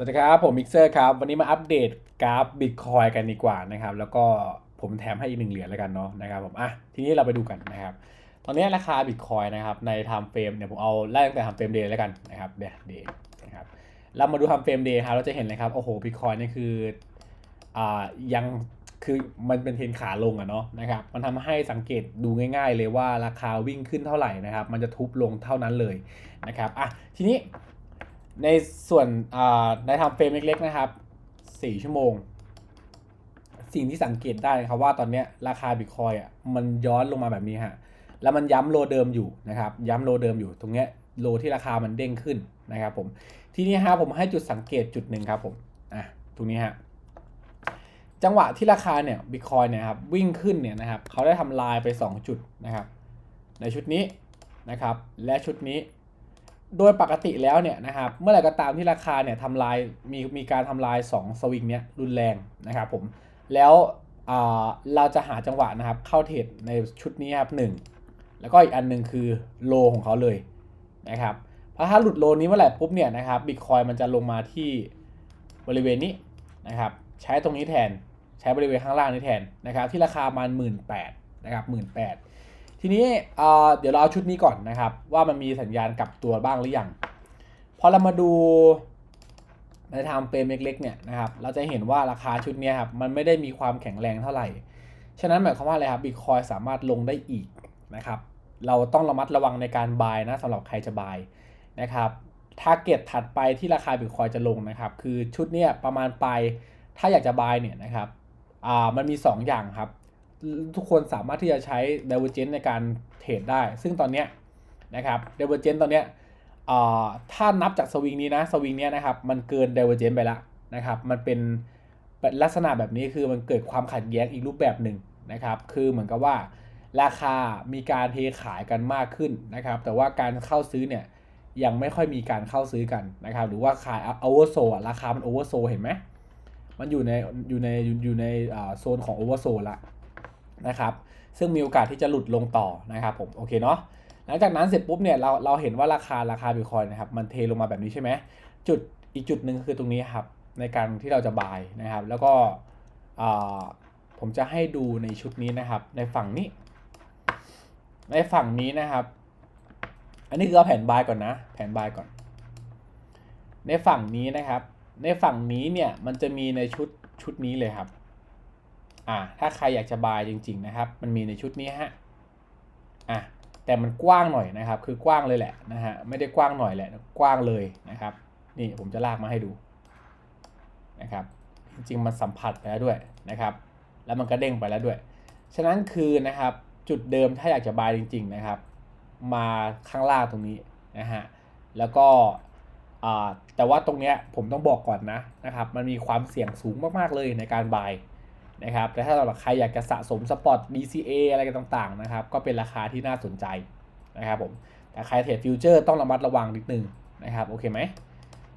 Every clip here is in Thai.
สวัสดีครับ ผมมิกเซอร์ครับ วันนี้มาอัปเดตกราฟบิตคอยกันดีกว่านะครับ แล้วก็ผมแถมให้อีกหนึ่งเหรียญแล้วกันเนาะนะครับผมอะทีนี้เราไปดูกันนะครับ ตอนนี้ราคาบิตคอยนะครับในไทม์เฟรมเนี่ยผมเอาไล่ตั้งแต่ไทม์เฟรมเดย์แล้วกันนะครับเดย์เดย์นะครับเรามาดูไทม์เฟรมเดย์ครับเราจะเห็นเลยครับโอ้โหบิตคอยนี่คืออ่ายังคือมันเป็นเทรนขาลงอะเนาะนะครับมันทำให้สังเกตดูง่าย ๆ เลยว่าราคาวิ่งขึ้นเท่าไหร่นะครับ มันจะทุบลงเท่านั้นเลยนะครับอะทีนี้ ในส่วนในทำเฟรมเล็กๆนะครับ4ชั่วโมง สิ่งที่สังเกตได้นะครับว่าตอนนี้ราคาบิตคอยอะมันย้อนลงมาแบบนี้ฮะแล้วมันย้ำโลเดิมอยู่นะครับ ย้ำโลเดิมอยู่ตรงเนี้ยโลที่ราคามันเด้งขึ้นนะครับผมทีนี้ฮะผมให้จุดสังเกตจุดหนึ่งครับผมอะตรงนี้ฮะจังหวะที่ราคาเนี่ยบิตคอยเนี่ยครับวิ่งขึ้นเนี่ยนะครับเขาได้ทำลายไป 2 จุดนะครับในชุดนี้นะครับและชุดนี้ โดยปกติแล้วเนี่ยนะครับเมื่อไหร่ก็ตามที่ราคาเนี่ยทำลายมีมีการทำลาย2สวิงเนี้ยรุนแรงนะครับผมแล้วเราจะหาจังหวะนะครับเข้าเทรดในชุดนี้ครับหนึ่งแล้วก็อีกอันหนึ่งคือโลของเขาเลยนะครับเพราะถ้าหลุดโลนี้เมื่อไหร่ปุ๊บเนี่ยนะครับบิตคอยมันจะลงมาที่บริเวณนี้นะครับใช้ตรงนี้แทนใช้บริเวณข้างล่างนี้แทนนะครับที่ราคามันหมื่นแปดนะครับหมื่นแปด ทีนี้เดี๋ยวเราเอาชุดนี้ก่อนนะครับ ว่ามันมีสัญญาณกลับตัวบ้างหรือยังพอเรามาดูในไทม์เฟรมเล็กๆเนี่ยนะครับเราจะเห็นว่าราคาชุดนี้ครับมันไม่ได้มีความแข็งแรงเท่าไหร่ ฉะนั้นหมายความว่าอะไรครับบิตคอยสามารถลงได้อีกนะครับเราต้องระมัดระวังในการบายนะสำหรับใครจะบายนะครับทาร์เก็ตถัดไปที่ราคาบิตคอยจะลงนะครับ คือชุดนี้ประมาณปลายถ้าอยากจะบายเนี่ยนะครับอ่ามันมี 2 อย่างครับ ทุกคนสามารถที่จะใช้ Divergence ในการเทรดได้ ซึ่งตอนนี้นะครับ Divergence ตอนนี้ถ้านับจากสวิงนี้นะสวิงนี้นะครับมันเกิน Divergence ไปแล้วนะครับมันเป็นลักษณะแบบนี้คือมันเกิดความขัดแย้งอีกรูปแบบหนึ่งนะครับคือเหมือนกับว่าราคามีการเทขายกันมากขึ้นนะครับ แต่ว่าการเข้าซื้อเนี่ยยังไม่ค่อยมีการเข้าซื้อกันนะครับ หรือว่าขายโอเวอร์โซราคามันโอเวอร์โซเห็นไหมมันอยู่ในอยู่ในอยู่ในโซนของโอเวอร์โซละ นะครับ ซึ่งมีโอกาสที่จะหลุดลงต่อนะครับผมโอเคเนาะหลังจากนั้นเสร็จปุ๊บเนี่ยเราเราเห็นว่าราคาราคาบิตคอยนะครับมันเทลงมาแบบนี้ใช่ไหมจุดอีกจุดหนึ่งคือตรงนี้ครับในการที่เราจะบายนะครับ แล้วก็ผมจะให้ดูในชุดนี้นะครับ ในฝั่งนี้ ในฝั่งนี้นะครับ อันนี้คือเอาแผนบายก่อนนะ แผนบายก่อน ในฝั่งนี้นะครับ ในฝั่งนี้เนี่ยมันจะมีในชุดชุดนี้เลยครับ อ่าถ้าใครอยากจะบายจริง ๆ นะครับ มันมีในชุดนี้ฮะอะแต่มันกว้างหน่อยนะครับ คือกว้างเลยแหละนะฮะไม่ได้กว้างหน่อยแหละกว้างเลยนะครับ นี่ผมจะลากมาให้ดูนะครับ จริงๆมันสัมผัสไปแล้วด้วยนะครับ แล้วมันก็เด้งไปแล้วด้วย ฉะนั้นคือนะครับจุดเดิมถ้าอยากจะบายจริง ๆนะครับ มาข้างล่างตรงนี้นะฮะแล้วก็แต่ว่าตรงเนี้ยผมต้องบอกก่อนนะนะครับ มันมีความเสี่ยงสูงมากๆเลยในการบาย นะครับแต่ถ้าเราใครอยากจะสะสมสปอต DCA อะไรกันต่างๆนะครับก็เป็นราคาที่น่าสนใจนะครับผมแต่ใครเทรดฟิวเจอร์ต้องระมัดระวังนิดนึงนะครับโอเคไหม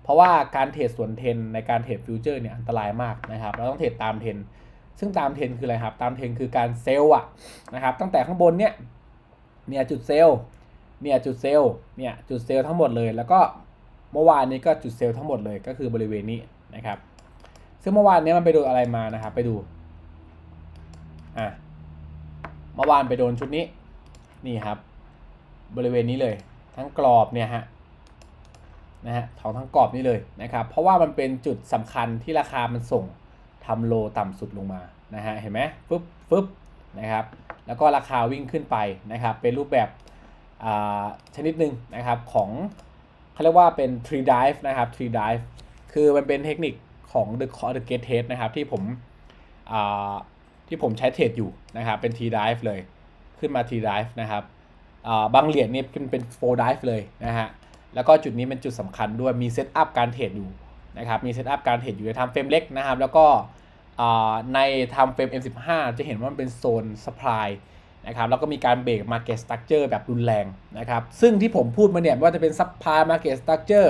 เพราะว่าการเทรดส่วนเทนในการเทรดฟิวเจอร์เนี่ยอันตรายมากนะครับเราต้องเทรดตามเทนซึ่งตามเทนคืออะไรครับตามเทนคือการเซลล์อะนะครับตั้งแต่ข้างบนเนี่ยเนี่ยจุดเซลล์เนี่ยจุดเซลล์เนี่ยจุดเซลล์ทั้งหมดเลย แล้วก็เมื่อวานนี้ก็จุดเซลล์ทั้งหมดเลยก็คือบริเวณนี้นะครับซึ่งเมื่อวานนี้มันไปดูอะไรมานะครับไปดู อะเมื่อวานไปโดนชุดนี้ นี่ครับ บริเวณนี้เลย ทั้งกรอบเนี่ยฮะนะฮะของทั้งกรอบนี้เลยนะครับ เพราะว่ามันเป็นจุดสำคัญที่ราคามันส่งทำโลต่ำสุดลงมานะฮะเห็นไหมฟึบฟึบนะครับ แล้วก็ราคาวิ่งขึ้นไปนะครับ เป็นรูปแบบชนิดหนึ่งนะครับของเขาเรียกว่าเป็น tree dive นะครับ tree dive คือมันเป็นเทคนิคของ the the gate test นะครับ ที่ผม ที่ผมใช้เทรดอยู่นะครับเป็น T drive เลยขึ้นมา T drive นะครับบางเหรียญนี่เป็นเป็น4 drive เลยนะฮะ แล้วก็จุดนี้เป็นจุดสำคัญด้วยมีเซตอัพการเทรดอยู่นะครับ มีเซตอัพการเทรดอยู่ในทำเฟรมเล็กนะครับ แล้วก็ในทำเฟรม M15 จะเห็นว่ามันเป็นโซน supply นะครับ แล้วก็มีการเบรก market structure แบบรุนแรงนะครับ ซึ่งที่ผมพูดมาเนี่ยว่าจะเป็น supply market structure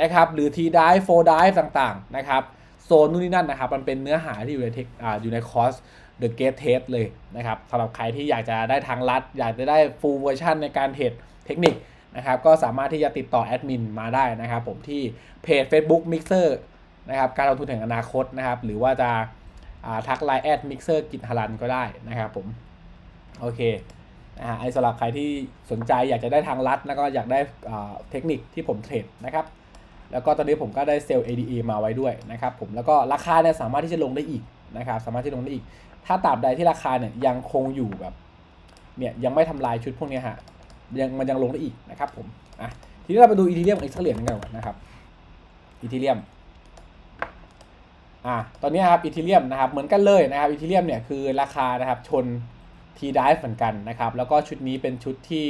นะครับ หรือ T drive 4 drive ต่างๆ นะครับ โซนนู่นนี่นั่นนะครับ มันเป็นเนื้อหาที่อยู่ในเทคอยู่ในคอร์ส The Gate Test เลยนะครับสำหรับใครที่อยากจะได้ทางลัด อยากจะได้ full version ในการเทรดเทคนิคนะครับก็สามารถที่จะติดต่อแอดมินมาได้นะครับผมที่เพจ Facebook Mixer นะครับการลงทุนแห่งอนาคตนะครับหรือว่าจะาทักไลน์แอดมิกเซอร์กิจฮารันก็ได้นะครับผม โอเคนะฮะไอสำหรับใครที่สนใจอยากจะได้ทางลัด แล้วก็อยากได้อ่าเทคนิคที่ผมเทรดนะครับ แล้วก็ตอนนี้ผมก็ได้เซลล์ ADE มาไว้ด้วยนะครับผมแล้วก็ราคาเนี่ยสามารถที่จะลงได้อีกนะครับ สามารถที่ลงได้อีก ถ้าตราบใดที่ราคาเนี่ยยังคงอยู่แบบเนี่ยยังไม่ทำลายชุดพวกนี้ฮะยังมันยังลงได้อีกนะครับผมอะทีนี้เราไปดูอีทีเรียมอีกสักเหรียญนึงกันก่อนนะครับอีทีเรียมอะตอนนี้ครับอีทีเรียมนะครับเหมือนกันเลยนะครับอีทีเรียมเนี่ยคือราคานะครับชนทีไดฟ์เหมือนกันนะครับแล้วก็ชุดนี้เป็นชุดที่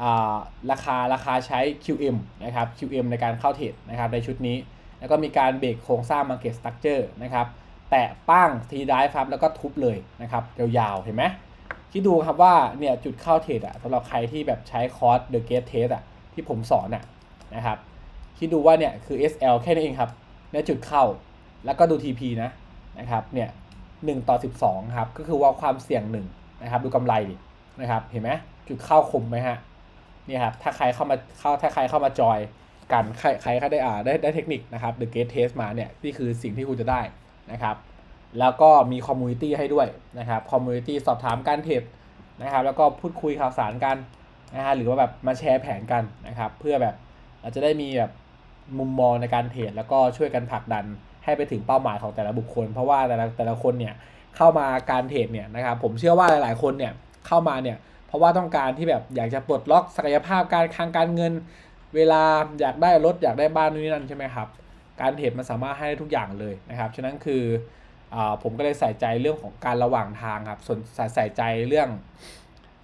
อ่าราคาราคาใช้ QM นะครับ QM ในการเข้าเทรดนะครับในชุดนี้ แล้วก็มีการเบรกโครงสร้าง Market Structure นะครับ แตะปั้งทีไดฟ์ครับแล้วก็ทุบเลยนะครับยาวๆ เห็นไหมคิดดูครับว่าเนี่ยจุดเข้าเทรดอะสำหรับใครที่แบบใช้คอร์ส The Gate Test อะที่ผมสอนอะนะครับคิดดูว่าเนี่ยคือ SL แค่นี้นเองครับเนี่ยจุดเข้าแล้วก็ดู TP นะนะครับเนี่ยหต่อ 12 ครับ ก็คือว่าความเสี่ยงหนึ่งนะครับดูกำไรนะครับเห็นไหมจุดเข้าคมไหมฮะนี่ครับถ้าใครเข้ามาเข้าถ้าใครเข้ามาจอยกันใครใครเขาได้อ่าได้ได้เทคนิคนะครับ The Gate Test มาเนี่ยนี่คือสิ่งที่คุณจะได้ นะครับแล้วก็มีคอมมูนิตี้ให้ด้วยนะครับคอมมูนิตี้สอบถามการเทรดนะครับ แล้วก็พูดคุยข่าวสารกันนะฮะหรือว่าแบบมาแชร์แผนกันนะครับ เพื่อแบบเราจะได้มีแบบมุมมองในการเทรดแล้วก็ช่วยกันผลักดันให้ไปถึงเป้าหมายของแต่ละบุคคล เพราะว่าแต่ละแต่ละคนเนี่ยเข้ามาการเทรดเนี่ยนะครับผมเชื่อว่าหลาย ๆ คนเนี่ยเข้ามาเนี่ยเพราะว่าต้องการที่แบบอยากจะปลดล็อกศักยภาพการทางการเงิน เวลาอยากได้รถอยากได้บ้านนู่นนี่นั่นใช่ไหมครับ การเทรดมันสามารถให้ได้ทุกอย่างเลยนะครับ ฉะนั้นคืออผมก็เลยใส่ใจเรื่องของการระหว่างทางครับ ส่วนใส่ใจเรื่อง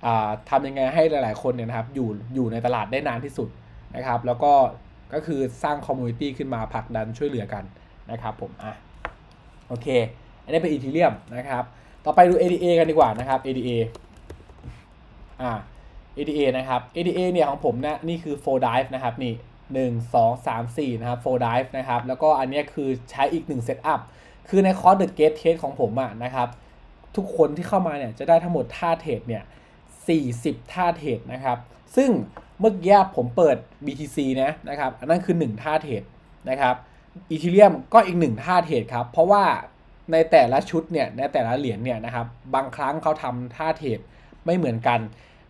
อทำยังไงให้หลาย ๆ คนเนี่ยนะครับอยู่อยู่ในตลาดได้นานที่สุดนะครับ แล้วก็ก็คือสร้างคอมมูนิตี้ขึ้นมาผลักดันช่วยเหลือกันนะครับผม อะ โอเค อันนี้เป็นอีทีเรียมนะครับ ต่อไปดู ADA กันดีกว่านะครับ ADA อ่า ADA นะครับ ADA เนี่ยของผมนะนี่คือ4 dive นะครับนี่ 1 2 3 4 นะครับ4 dive นะครับ แล้วก็อันนี้คือใช้อีก 1 setup คือในคอร์ส The Gate Test ของผมอะนะครับ ทุกคนที่เข้ามาเนี่ยจะได้ทั้งหมดท่าเทรดเนี่ย 40 ท่าเทรดนะครับ ซึ่งเมื่อกี้ผมเปิด BTC นะนะครับ อันนั้นคือ 1 ท่าเทรดนะครับอีทีเรียมก็อีก 1 ท่าเทรดครับ เพราะว่าในแต่ละชุดเนี่ย ในแต่ละเหรียญเนี่ยนะครับ บางครั้งเขาทำท่าเทรดไม่เหมือนกัน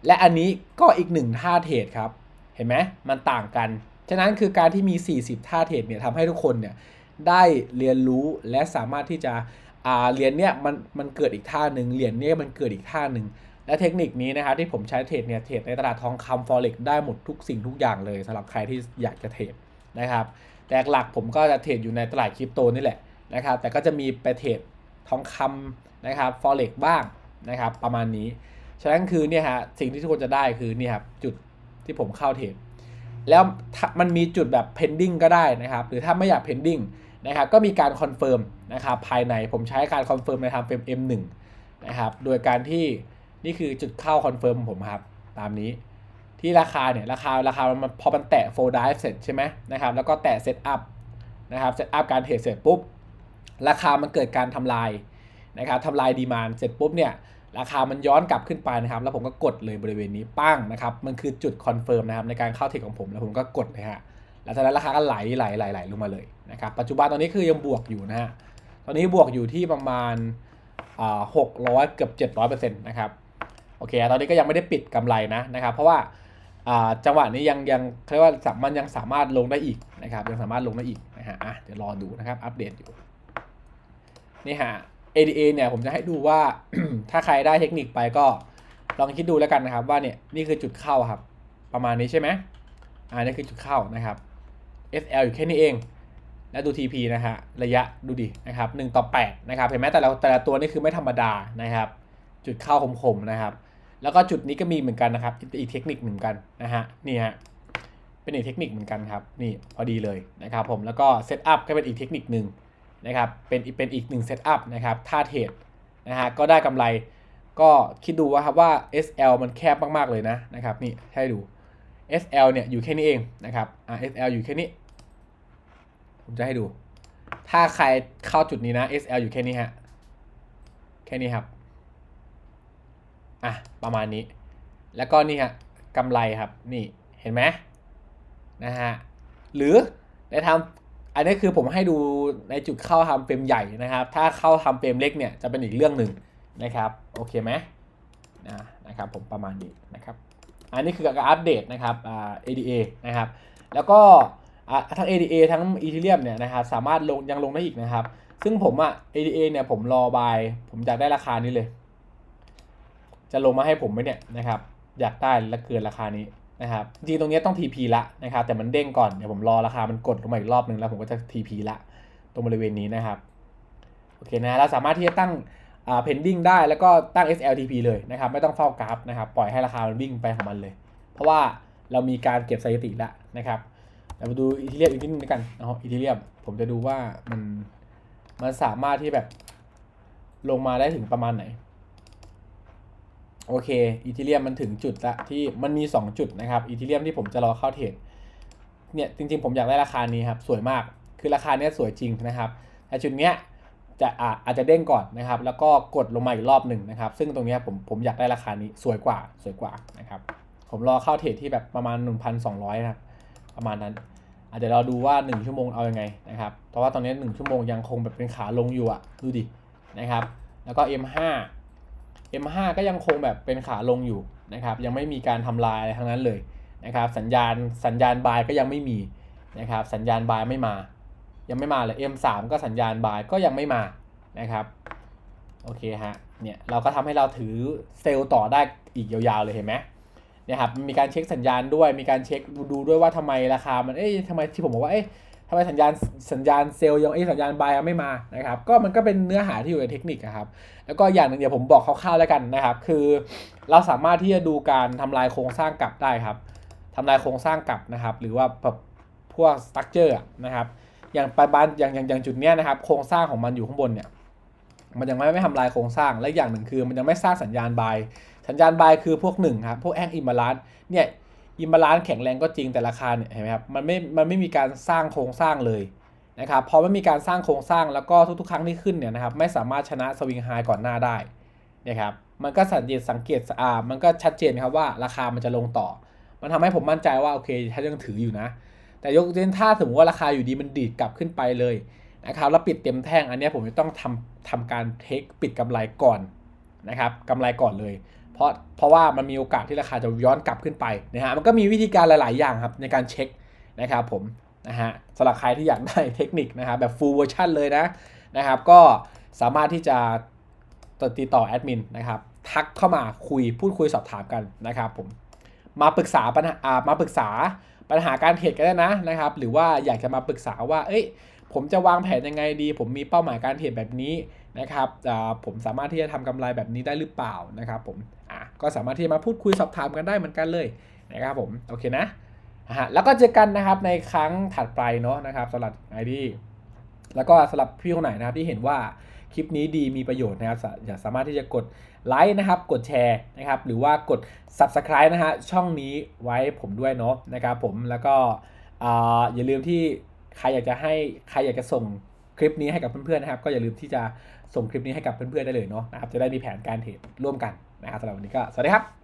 และอันนี้ก็อีก1ท่าเทรดครับ เห็นไหมมันต่างกัน ฉะนั้นคือการที่มี 40 ท่าเทรดเนี่ยทำให้ทุกคนเนี่ยได้เรียนรู้และสามารถที่จะเหรียญเนี่ยมันมันเกิดอีกท่าหนึ่งเหรียญเนี่ยมันเกิดอีกท่าหนึ่งและเทคนิคนี้นะครับที่ผมใช้เทรดเนี่ยเทรดในตลาดทองคำ forex ได้หมดทุกสิ่งทุกอย่างเลยสำหรับใครที่อยากจะเทรดนะครับ แต่หลักผมก็จะเทรดอยู่ในตลาดคริปโตนี่แหละนะครับ แต่ก็จะมีไปเทรดทองคำนะครับ forex บ้างนะครับประมาณนี้ ฉะนั้นคือเนี่ยฮะสิ่งที่ทุกคนจะได้คือเนี่ยครับจุดที่ผมเข้าเทรด แล้วมันมีจุดแบบ pending ก็ได้นะครับ หรือถ้าไม่อยาก pending นะครับ ก็มีการคอนเฟิร์มนะครับภายในผมใช้การคอนเฟิร์มในทางเฟรม M1 นะครับ โดยการที่นี่คือจุดเข้าคอนเฟิร์มของผมครับ ตามนี้ที่ราคาเนี่ยราคาราคามันพอมันแตะ4 dive เสร็จใช่ไหมนะครับ แล้วก็แตะ set up นะครับ set up การเทรดเสร็จปุ๊บ ราคามันเกิดการทำลายนะครับทำลายดีมานเสร็จปุ๊บเนี่ย ราคามันย้อนกลับขึ้นไปนะครับ แล้วผมก็กดเลยบริเวณนี้ปั้งนะครับ มันคือจุดคอนเฟิร์มนะครับในการเข้าเทรดของผม แล้วผมก็กดเลยฮะหลังจากนั้นราคาก็ไหลไหลไหลไหลลงมาเลยนะครับ ปัจจุบันตอนนี้คือยังบวกอยู่นะฮะ ตอนนี้บวกอยู่ที่ประมาณหกร้อยเกือบเจ็ดร้อยเปอร์เซ็นต์นะครับ โอเค ตอนนี้ก็ยังไม่ได้ปิดกำไรนะนะครับ เพราะว่าอ่าจังหวะนี้ยังยังเรียกว่ามันยังสามารถลงได้อีกนะครับ ยังสามารถลงได้อีกนะฮะอะเดี๋ยวรอดูนะครับ อัปเดตอยู่ นี่ฮะ ADA เนี่ยผมจะให้ดูว่า ถ้าใครได้เทคนิคไปก็ลองคิดดูแล้วกันนะครับ ว่าเนี่ยนี่คือจุดเข้าครับ ประมาณนี้ใช่ไหมอ่านี่คือจุดเข้านะครับ SL อยู่แค่นี้เอง แล้วดู TP นะฮะระยะดูดินะครับ1ต่อ8นะครับเห็นไหมแต่ละแต่ละตัวนี่คือไม่ธรรมดานะครับ จุดเข้าคมๆนะครับ แล้วก็จุดนี้ก็มีเหมือนกันนะครับอีกเทคนิคเหมือนกันนะฮะนี่ฮะเป็นอีกเทคนิคเหมือนกันครับนี่พอดีเลยนะครับผมแล้วก็เซตอัพก็เป็นอีกเทคนิคหนึ่ง นะครับเป็นเป็นอีกหนึ่งเซตอัพนะครับท่าเทรดนะฮะก็ได้กำไรก็คิดดูว่าครับว่า SL มันแคบมาก ๆ เลยนะนะครับนี่ให้ดู SL เนี่ยอยู่แค่นี้เองนะครับอ่า SL อยู่แค่นี้ ผมจะให้ดู ถ้าใครเข้าจุดนี้นะ SL อยู่แค่นี้ฮะแค่นี้ครับอะประมาณนี้ แล้วก็นี่ฮะกำไรครับนี่เห็นไหมนะฮะหรือในทาง อันนี้คือผมให้ดูในจุดเข้าทำเฟรมใหญ่นะครับ ถ้าเข้าทำเฟรมเล็กเนี่ยจะเป็นอีกเรื่องหนึ่งนะครับโอเคไหมนะนะครับผมประมาณนี้นะครับ อันนี้คือการอัปเดตนะครับอ่า ADA นะครับ แล้วก็ทั้ง ADA ทั้ง Ethereum เนี่ยนะครับสามารถลงยังลงได้อีกนะครับ ซึ่งผมอะ ADA เนี่ยผมรอบายผมอยากได้ราคานี้เลย จะลงมาให้ผมไหมเนี่ยนะครับ อยากได้และเกินราคานี้ นะครับจริงๆตรงนี้ต้อง TP ละนะครับแต่มันเด้งก่อนเดี๋ยวผมรอราคามันกดลงมาอีกรอบหนึ่งแล้วผมก็จะ TP ละตรงบริเวณนี้นะครับโอเคนะเราสามารถที่จะตั้งอ่า pending ได้แล้วก็ตั้ง SLTP เลยนะครับไม่ต้องเฝ้ากราฟนะครับปล่อยให้ราคามันวิ่งไปของมันเลย เพราะว่าเรามีการเก็บสถิติแล้วนะครับเดี๋ยวมาดูอีทีเรียมอีกนิดนึงด้วกันนะครับอีทีเรียมผมจะดูว่ามันมันสามารถที่แบบลงมาได้ถึงประมาณไหน โอเคอีทีเรียมมันถึงจุดละที่มันมี 2 จุดนะครับอีทีเรียมที่ผมจะรอเข้าเทรดเนี่ยจริงๆ ผมอยากได้ราคานี้ครับสวยมากคือราคาเนี้ยสวยจริงนะครับแต่จุดเนี้ยจะอาอาจจะเด้งก่อนนะครับ แล้วก็กดลงมาอีกรอบหนึ่งนะครับ ซึ่งตรงเนี้ยผมผมอยากได้ราคานี้สวยกว่าสวยกว่านะครับผมรอเข้าเทรดที่แบบประมาณ 1,200นะครับประมาณนั้นอาจจะเราดูว่า 1 ชั่วโมงเอายังไงนะครับเพราะว่าตอนนี้ 1 ชั่วโมงยังคงแบบเป็นขาลงอยู่อะดูดินะครับ แล้วก็ M5 M5 ก็ยังคงแบบเป็นขาลงอยู่นะครับ ยังไม่มีการทำลายอะไรทั้งนั้นเลยนะครับ สัญญาณสัญญาณบายก็ยังไม่มีนะครับ สัญญาณบายไม่มา ยังไม่มาเลย M3 ก็สัญญาณบายก็ยังไม่มานะครับ โอเคฮะ เนี่ยเราก็ทำให้เราถือเซลล์ต่อได้อีกยาวๆเลยเห็นไหมเนี่ยครับมีการเช็คสัญญาณด้วย มีการเช็คดูด้วยว่าทำไมราคามัน เอ๊ะทำไมที่ผมบอกว่า เอ๊ะ ทำไมสัญญาณสัญญาณเซลล์ยังเอ๊ะสัญญาณบายยังไม่มานะครับ ก็มันก็เป็นเนื้อหาที่อยู่ในเทคนิคครับ แล้วก็อย่างหนึ่งเดี๋ยวผมบอกคร่าวๆแล้วกันนะครับ คือเราสามารถที่จะดูการทำลายโครงสร้างกลับได้ครับทำลายโครงสร้างกลับนะครับ หรือว่าแบบพวกสตั๊กเจอร์นะครับ อย่างปบานอย่างอย่างอย่างจุดเนี้ยนะครับ โครงสร้างของมันอยู่ข้างบนเนี่ย มันยังไม่ไม่ทำลายโครงสร้าง และอย่างหนึ่งคือ มันยังไม่สร้างสัญญาณบาย สัญญาณบายคือพวกหนึ่งครับ พวกแองอิมบาลานเนี่ย อิมบาลานแข็งแรงก็จริงแต่ราคาเนี่ยเห็นไหมครับมันไม่มันไม่มีการสร้างโครงสร้างเลยนะครับพอไม่มีการสร้างโครงสร้างแล้วก็ทุกๆ ครั้งที่ขึ้นเนี่ยนะครับไม่สามารถชนะสวิงไฮก่อนหน้าได้นะครับมันก็สังเกตสังเกตอ่ามันก็ชัดเจนครับว่าราคามันจะลงต่อ มันทำให้ผมมั่นใจว่าโอเคถ้ายังถืออยู่นะ แต่ยกเว้นถ้าสมมติว่าราคาอยู่ดีมันดีดกลับขึ้นไปเลยนะครับแล้วปิดเต็มแท่งอันนี้ผมจะต้องทำทำการเทคปิดกำไรก่อนนะครับกำไรก่อนเลย ราะเพราะว่ามันมีโอกาสที่ราคาจะย้อนกลับขึ้นไปนะฮะมันก็มีวิธีการหลาย ๆ อย่างครับในการเช็คนะครับผมนะฮะสำหรับใครที่อยากได้เทคนิคนะครับแบบ full version เลยนะนะครับ ก็สามารถที่จะติดต่อแอดมินนะครับ ทักเข้ามาคุยพูดคุยสอบถามกันนะครับผมมาปรึกษาปัญหามาปรึกษาปัญหาการเทรดกันได้นะนะครับ หรือว่าอยากจะมาปรึกษาว่า เอ้ย ผมจะวางแผนยังไงดี ผมมีเป้าหมายการเทรดแบบนี้นะครับผมสามารถที่จะทำกำไรแบบนี้ได้หรือเปล่านะครับผม ก็สามารถที่จะมาพูดคุยสอบถามกันได้เหมือนกันเลยนะครับผมโอเคนะฮะแล้วก็เจอกันนะครับในครั้งถัดไปเนาะนะครับสำหรับไอดีแล้วก็สำหรับพี่คนไหนนะครับที่เห็นว่าคลิปนี้ดีมีประโยชน์นะครับอย่าสามารถที่จะกดไลค์นะครับ กดแชร์นะครับ หรือว่ากด subscribe นะฮะช่องนี้ไว้ผมด้วยเนาะนะครับผมแล้วก็อย่าลืมที่ใครอยากจะให้ใครอยากจะส่งคลิปนี้ให้กับเพื่อนๆนะครับ ก็อย่าลืมที่จะส่งคลิปนี้ให้กับเพื่อนๆได้เลยเนาะนะครับจะได้มีแผนการเทรดร่วมกัน นะครับสำหรับวันนี้ก็สวัสดีครับ